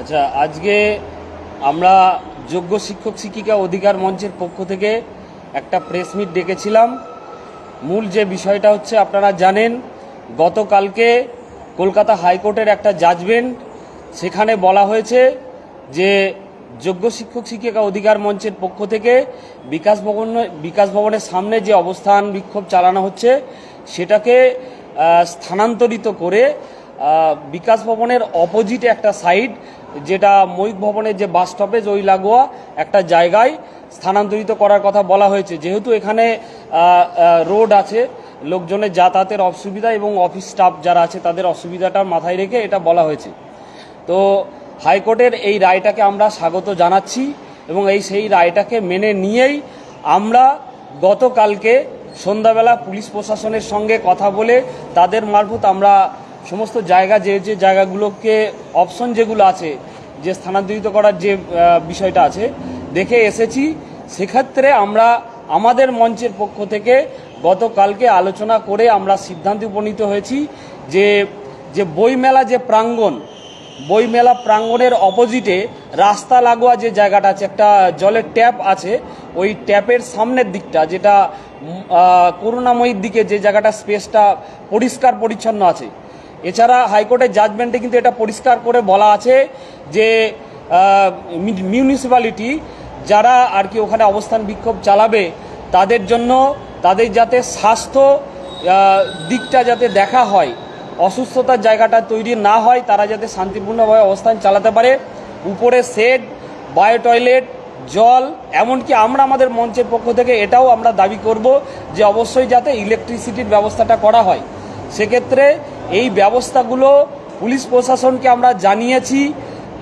আচ্ছা আজকে আমরা যোগ্য শিক্ষক শিক্ষিকা অধিকার মঞ্চের পক্ষ থেকে একটা প্রেস মিট ডেকেছিলাম। মূল যে বিষয়টা হচ্ছে, আপনারা জানেন গতকালকে কলকাতা হাইকোর্টের একটা জাজমেন্ট সেখানে বলা হয়েছে যে যোগ্য শিক্ষক শিক্ষিকা অধিকার মঞ্চের পক্ষ থেকে বিকাশ ভবন, বিকাশ ভবনের সামনে যে অবস্থান বিক্ষোভ চালানো হচ্ছে, সেটাকে স্থানান্তরিত করে বিকাশ ভবনের অপোজিটে একটা সাইড যেটা ময়ূক ভবনের যে বাস স্টপেজ ওই লাগোয়া একটা জায়গায় স্থানান্তরিত করার কথা বলা হয়েছে। যেহেতু এখানে রোড আছে লোকজনের যাতায়াতের অসুবিধা এবং অফিস স্টাফ যারা আছে তাদের অসুবিধাটা মাথায় রেখে এটা বলা হয়েছে। তো হাইকোর্টের এই রায়টাকে আমরা স্বাগত জানাচ্ছি এবং এই সেই রায়টাকে মেনে নিয়েই আমরা গতকালকে সন্ধ্যাবেলা পুলিশ প্রশাসনের সঙ্গে কথা বলে তাদের মারফত আমরা সমস্ত জায়গা, যে যে জায়গাগুলোকে অপশন যেগুলো আছে, যে স্থানান্তরিত করার যে বিষয়টা আছে, দেখে এসেছি। সেক্ষেত্রে আমরা আমাদের মঞ্চের পক্ষ থেকে গতকালকে আলোচনা করে আমরা সিদ্ধান্তে উপনীত হয়েছি যে যে বইমেলা যে প্রাঙ্গণ, বইমেলা প্রাঙ্গণের অপোজিটে রাস্তা লাগোয়া যে জায়গাটা আছে, একটা জলের ট্যাপ আছে, ওই ট্যাপের সামনের দিকটা, যেটা করুণাময়ীর দিকে যে জায়গাটা স্পেসটা পরিষ্কার পরিচ্ছন্ন আছে। এছাড়া হাইকোর্টের জাজমেন্টে কিন্তু এটা পরিষ্কার করে বলা আছে যে মিউনিসিপ্যালিটি যারা আর কি ওখানে অবস্থান বিক্ষোভ চালাবে, তাদের জন্য তাদের যাতে স্বাস্থ্য দিকটা যাতে দেখা হয়, অসুস্থতার জায়গাটা তৈরি না হয়, তারা যাতে শান্তিপূর্ণভাবে অবস্থান চালাতে পারে। উপরে শেড বায়ো টয়লেট, জল, এমনকি আমরা আমাদের মঞ্চের পক্ষ থেকে এটাও আমরা দাবি করব যে অবশ্যই যাতে ইলেকট্রিসিটির ব্যবস্থাটা করা হয়। সেক্ষেত্রে এই ব্যবস্থাগুলো পুলিশ প্রশাসনকে আমরা জানিয়েছি,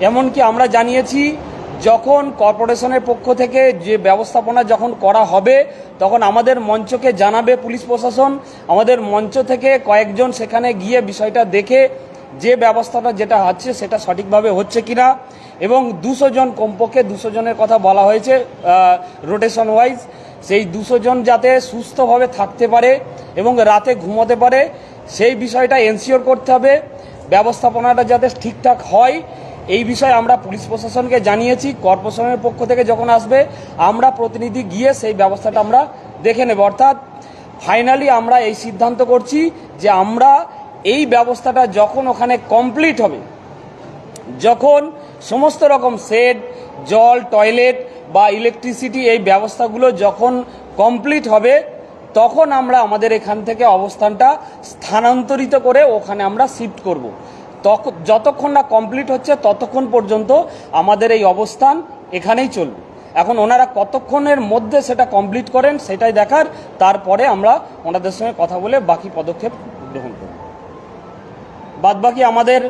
এমনকি আমরা জানিয়েছি যখন কর্পোরেশনের পক্ষ থেকে যে ব্যবস্থাপনা যখন করা হবে, তখন আমাদের মঞ্চকে জানাবে পুলিশ প্রশাসন। আমাদের মঞ্চ থেকে কয়েকজন সেখানে গিয়ে বিষয়টা দেখে যে ব্যবস্থাটা যেটা হচ্ছে সেটা সঠিকভাবে হচ্ছে কিনা এবং দুশো জন কমপক্ষে দুশো জনের কথা বলা হয়েছে রোটেশন ওয়াইজ সেই দুশো জন যাতে সুস্থভাবে থাকতে পারে এবং রাতে ঘুমোতে পারে, সেই বিষয়টা এনশিওর করতে হবে। ব্যবস্থাপনাটা যাতে ঠিকঠাক হয় এই বিষয়ে আমরা পুলিশ প্রশাসনকে জানিয়েছি, কর্পোরেশনের পক্ষ থেকে যখন আসবে, আমরা প্রতিনিধি গিয়ে সেই ব্যবস্থাটা আমরা দেখে নেব অর্থাৎ ফাইনালি আমরা এই সিদ্ধান্ত করছি যে আমরা এই ব্যবস্থাটা যখন ওখানে কমপ্লিট হবে, যখন সমস্ত রকম শেড জল টয়লেট বা ইলেকট্রিসিটি এই ব্যবস্থাগুলো যখন কমপ্লিট হবে, তখন আমরা আমাদের এখান থেকে অবস্থানটা স্থানান্তরিত করে ওখানে আমরা শিফট করব। তখন যতক্ষণ না কমপ্লিট হচ্ছে, ততক্ষণ পর্যন্ত আমাদের এই অবস্থান এখানেই চলবে। এখন ওনারা কতক্ষণের মধ্যে সেটা কমপ্লিট করেন, সেটাই দেখার, তারপরে আমরা ওনাদের সঙ্গে কথা বলে বাকি পদক্ষেপ গ্রহণ করব। বাদ বাকি আমাদের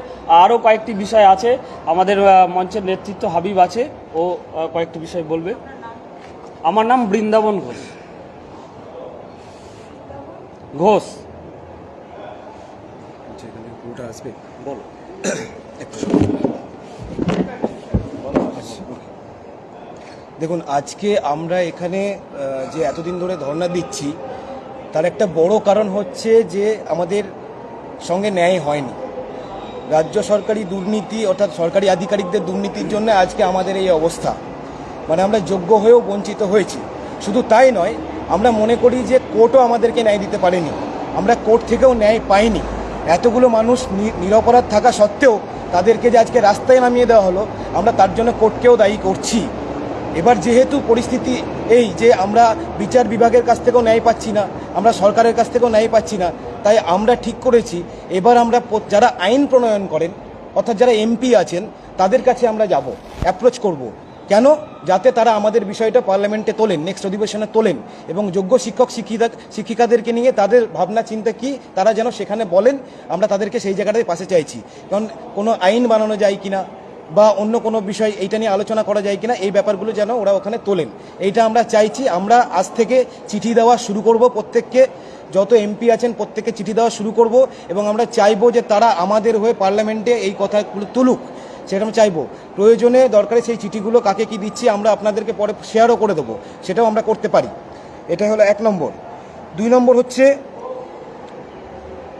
আরও কয়েকটি বিষয় আছে। আমাদের মঞ্চের নেতৃত্ব হাবিব আছে, ও কয়েকটি বিষয় বলবে। আমার নাম বৃন্দাবন ঘোষ। ঘোষ। আসবে। বলো। দেখুন, আজকে আমরা এখানে যে এতদিন ধরে ধর্ণা দিচ্ছি, তার একটা বড় কারণ হচ্ছে যে আমাদের সঙ্গে ন্যায় হয়নি। রাজ্য সরকারি দুর্নীতি, অর্থাৎ সরকারি আধিকারিকদের দুর্নীতির জন্য আজকে আমাদের এই অবস্থা। মানে আমরা যোগ্য হয়েও বঞ্চিত হয়েছি। শুধু তাই নয়, আমরা মনে করি যে কোর্টও আমাদেরকে ন্যায় দিতে পারেনি। আমরা কোর্ট থেকেও ন্যায় পাইনি। এতগুলো মানুষ নিরপরাধ থাকা সত্ত্বেও তাদেরকে যে আজকে রাস্তায় নামিয়ে দেওয়া হলো, আমরা তার জন্য কোর্টকেও দায়ী করছি। এবার যেহেতু পরিস্থিতি এই যে আমরা বিচার বিভাগের কাছ থেকেও ন্যায় পাচ্ছি না, আমরা সরকারের কাছ থেকেও ন্যায় পাচ্ছি না, তাই আমরা ঠিক করেছি, এবার আমরা যারা আইন প্রণয়ন করেন, অর্থাৎ যারা এমপি আছেন, তাদের কাছে আমরা যাব, অ্যাপ্রোচ করব। কেন? যাতে তারা আমাদের বিষয়টা পার্লামেন্টে তোলেন নেক্সট অধিবেশনে তোলেন, এবং যোগ্য শিক্ষক, শিক্ষিকা, শিক্ষিকাদেরকে নিয়ে তাদের ভাবনা, চিন্তা কি? তারা যেন সেখানে বলেন, আমরা তাদেরকে সেই জায়গাটায় পাশে চাইছি। কারণ কোনো আইন বানানো যায় কিনা, বা অন্য কোনো বিষয় এইটা নিয়ে আলোচনা করা যায় কিনা, এই ব্যাপারগুলো যেন ওরা ওখানে তোলেন। এইটা আমরা চাইছি, আমরা আজ থেকে চিঠি দেওয়া শুরু করব, প্রত্যেককে, যত এমপি আছেন প্রত্যেকে চিঠি দেওয়া শুরু করব, এবং আমরা চাইব যে তারা আমাদের হয়ে পার্লামেন্টে এই কথাগুলো তুলুক। সেটা আমি চাইব। প্রয়োজনে দরকারে সেই চিঠিগুলো কাকে কি দিচ্ছি আমরা আপনাদেরকে পরে শেয়ারও করে দেবো। সেটাও আমরা করতে পারি। এটা হলো এক নম্বর। দুই নম্বর হচ্ছে,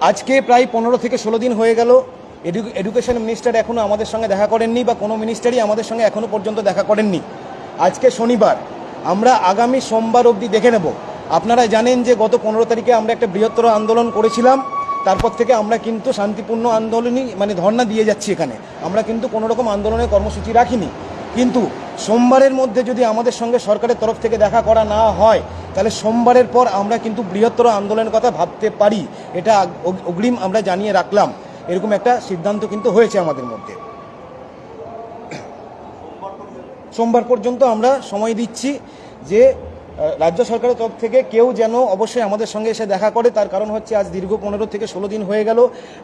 আজকে প্রায় পনেরো থেকে ষোলো দিন হয়ে গেল। এডু- এডুকেশন মিনিস্টার এখনও আমাদের সঙ্গে দেখা করেননি বা কোনো মিনিস্টারই আমাদের সঙ্গে এখনও পর্যন্ত দেখা করেননি। আজকে শনিবার। আমরা আগামী সোমবার অবধি দেখে নেব। আপনারা জানেন যে গত পনেরো তারিখে আমরা একটা বৃহত্তর আন্দোলন করেছিলাম। তারপর থেকে আমরা কিন্তু শান্তিপূর্ণ আন্দোলনই মানে ধর্ণা দিয়ে যাচ্ছি এখানে। আমরা কিন্তু কোনো রকম আন্দোলনের কর্মসূচি রাখিনি। কিন্তু সোমবারের মধ্যে যদি আমাদের সঙ্গে সরকারের তরফ থেকে দেখা করা না হয়, তাহলে সোমবারের পর আমরা কিন্তু বৃহত্তর আন্দোলনের কথা ভাবতে পারি। এটা অগ্রিম আমরা জানিয়ে রাখলাম। এরকম একটা সিদ্ধান্ত কিন্তু হয়েছে আমাদের মধ্যে। সোমবার পর্যন্ত আমরা সময় দিচ্ছি যে রাজ্য সরকারের তরফ থেকে কেউ যেন অবশ্যই আমাদের সঙ্গে এসে দেখা করে, তার কারণ হচ্ছে আজ দীর্ঘ পনেরো থেকে ষোলো দিন হয়ে গেল।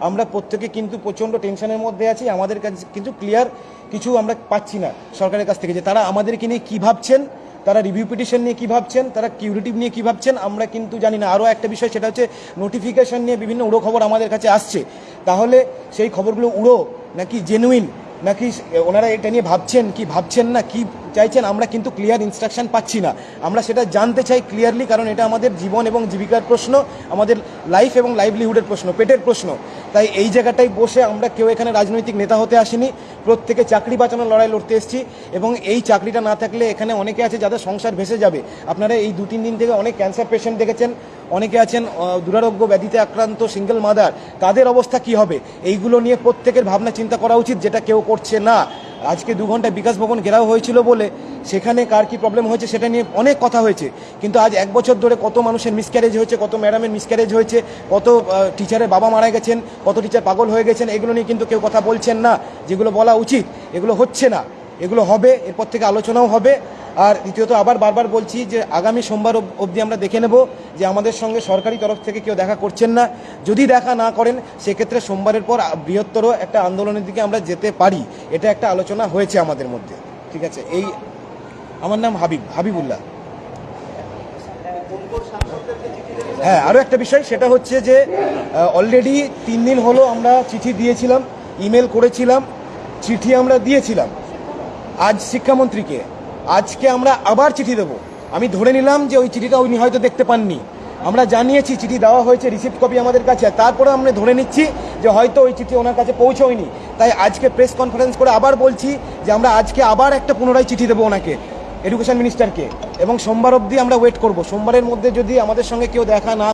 আমরা প্রত্যেকে কিন্তু প্রচণ্ড টেনশনের মধ্যে আছি। আমাদের কাছে কিন্তু ক্লিয়ার কিছু আমরা পাচ্ছি না সরকারের কাছ থেকে যে তারা আমাদেরকে নিয়ে কী ভাবছেন, তারা রিভিউ পিটিশন নিয়ে কী ভাবছেন, তারা কিউরিটিভ নিয়ে কী ভাবছেন, আমরা কিন্তু জানি না। আরও একটা বিষয়, সেটা হচ্ছে নোটিফিকেশন নিয়ে বিভিন্ন উড়ো খবর আমাদের কাছে আসছে। তাহলে সেই খবরগুলো উড়ো, নাকি জেনুইন নাকি ওনারা এটা নিয়ে ভাবছেন কি, ভাবছেন না, কি চাইছেন? আমরা কিন্তু ক্লিয়ার ইনস্ট্রাকশন পাচ্ছি না। আমরা সেটা জানতে চাই ক্লিয়ারলি কারণ এটা আমাদের জীবন এবং জীবিকার প্রশ্ন, আমাদের লাইফ এবং লাইভলিহুডের প্রশ্ন, পেটের প্রশ্ন। তাই এই জায়গাটাই বসে আমরা কেউ এখানে রাজনৈতিক নেতা হতে আসিনি। প্রত্যেকে চাকরি বাঁচানোর লড়াই লড়তে এসেছি এবং এই চাকরিটা না থাকলে এখানে অনেকে আছে যাদের সংসার ভেসে যাবে। আপনারা এই দু তিন দিন থেকে অনেক ক্যান্সার পেশেন্ট দেখেছেন, অনেকে আছেন দুরারোগ্য ব্যাধিতে আক্রান্ত সিঙ্গেল মাদার তাদের অবস্থা কি হবে? এইগুলো নিয়ে প্রত্যেকের ভাবনা চিন্তা করা উচিত, যেটা কেউ করছে না। আজকে দু ঘণ্টা বিকাশ ভবন ঘেরাও হয়েছিল বলে সেখানে কার কি প্রবলেম হয়েছে সেটা নিয়ে অনেক কথা হয়েছে। কিন্তু আজ এক বছর ধরে কত মানুষের মিসক্যারেজ হয়েছে, কত ম্যাডামের মিসক্যারেজ হয়েছে, কত টিচারের বাবা মারা গেছেন, কত টিচার পাগল হয়ে গেছেন, এগুলো নিয়ে কিন্তু কেউ কথা বলছেন না। যেগুলো বলা উচিত, এগুলো হচ্ছে না। এগুলো হবে, এরপর থেকে আলোচনাও হবে। আর দ্বিতীয়ত আবার বারবার বলছি যে আগামী সোমবার অব- অবধি আমরা দেখে নেব যে আমাদের সঙ্গে সরকারি তরফ থেকে কেউ দেখা করছেন না। যদি দেখা না করেন, সেক্ষেত্রে সোমবারের পর বৃহত্তর একটা আন্দোলনের দিকে আমরা যেতে পারি। এটা একটা আলোচনা হয়েছে আমাদের মধ্যে। ঠিক আছে, এই আমার নাম হাবিব, হাবিবুল্লাহ। হ্যাঁ আরও একটা বিষয়, সেটা হচ্ছে যে অলরেডি তিন দিন হলো আমরা চিঠি দিয়েছিলাম ইমেল করেছিলাম, চিঠি আমরা দিয়েছিলাম। আজ শিক্ষামন্ত্রীকে। আজকে আমরা আবার চিঠি দেবো। আমি ধরে নিলাম যে ওই চিঠিটা উনি হয়তো দেখতে পাননি। আমরা জানিয়েছি, চিঠি দেওয়া হয়েছে রিসিপ্ট কপি আমাদের কাছে। তারপরে আমরা ধরে নিচ্ছি যে হয়তো ওই চিঠি ওনার কাছে পৌঁছয়নি। তাই আজকে প্রেস কনফারেন্স করে আবার বলছি যে আমরা আজকে আবার একটা পুনরায় চিঠি দেবো ওনাকে এডুকেশন মিনিস্টারকে এবং সোমবার অবধি আমরা ওয়েট করব। সোমবারের মধ্যে যদি আমাদের সঙ্গে কেউ দেখা না